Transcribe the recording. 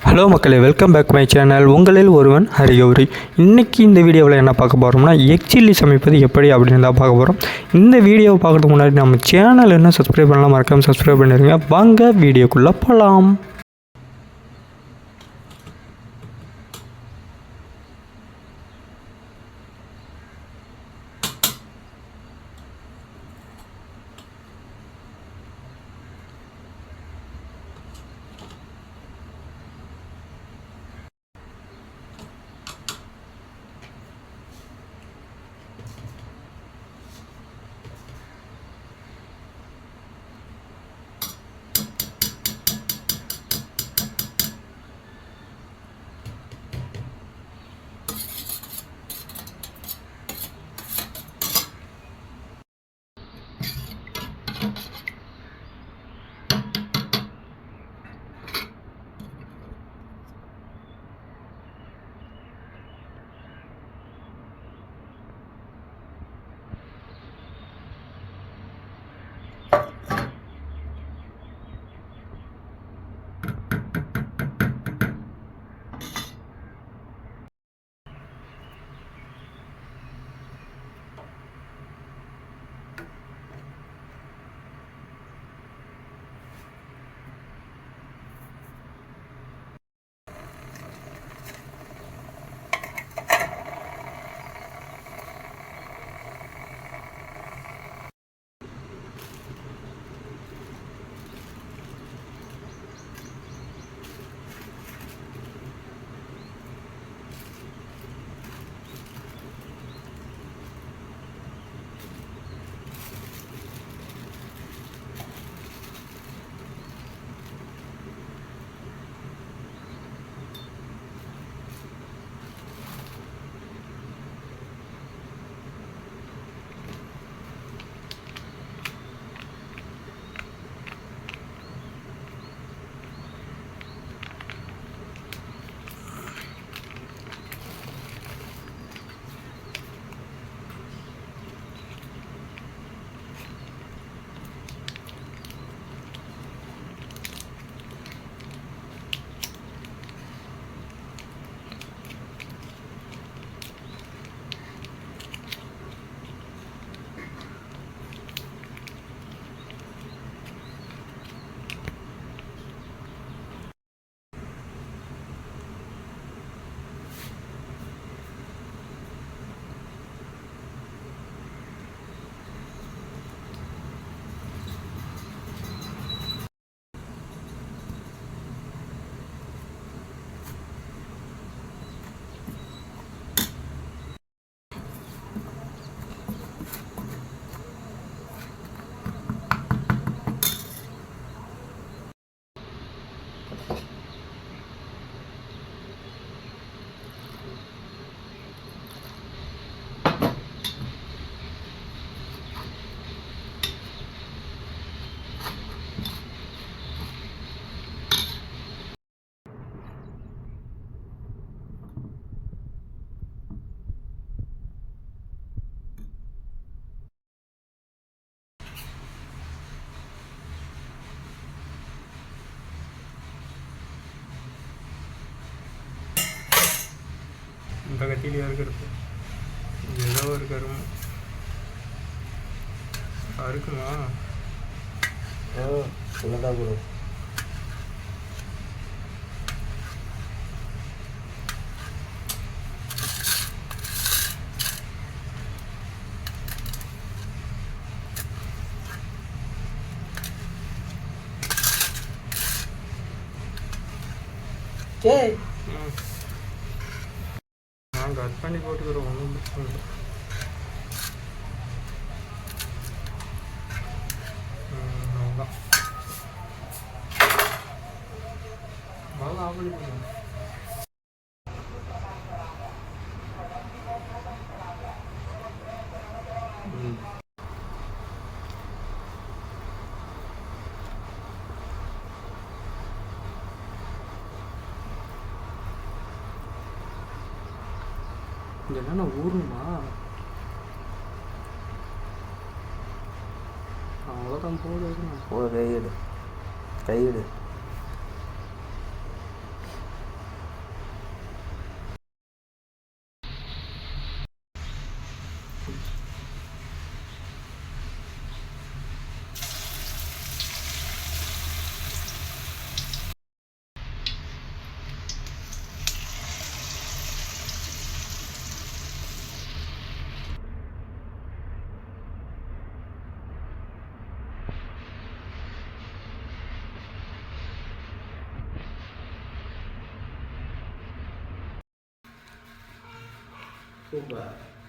Hello மக்களே welcome back my channel உங்களில் ஒருவன் ஹரிகௌரி. இன்றைக்கி இந்த வீடியோவில் என்ன பார்க்க போகிறோம்னா எக் சில்லி சமைப்பது எப்படி அப்படின்னு தான் பார்க்க போகிறோம் இந்த வீடியோவை பார்க்கறதுக்கு முன்னாடி நம்ம சேனல் என்ன சப்ஸ்கிரைப் பண்ணலாம் மறக்காமல் சப்ஸ்கிரைப் பண்ணிடுங்க வாங்க வீடியோக்குள்ளே போகலாம் இந்த கத்தியிலே இருக்கிறது ஏதோ ஒரு கரும் அறுக்குமா? சின்னதாக ப்ரோ சரி. நான் கட் பண்ணி போட்டுக்கிறோம் ஒன்றும் பிரச்சனை இல்லை. அவ்வளோதான் ஆஃப் பண்ணி. இதெல்லாம் நான் ஊறணுமா அவ்வளோதான் போகுது ஒரு கையெடு. கையெடு. Coba.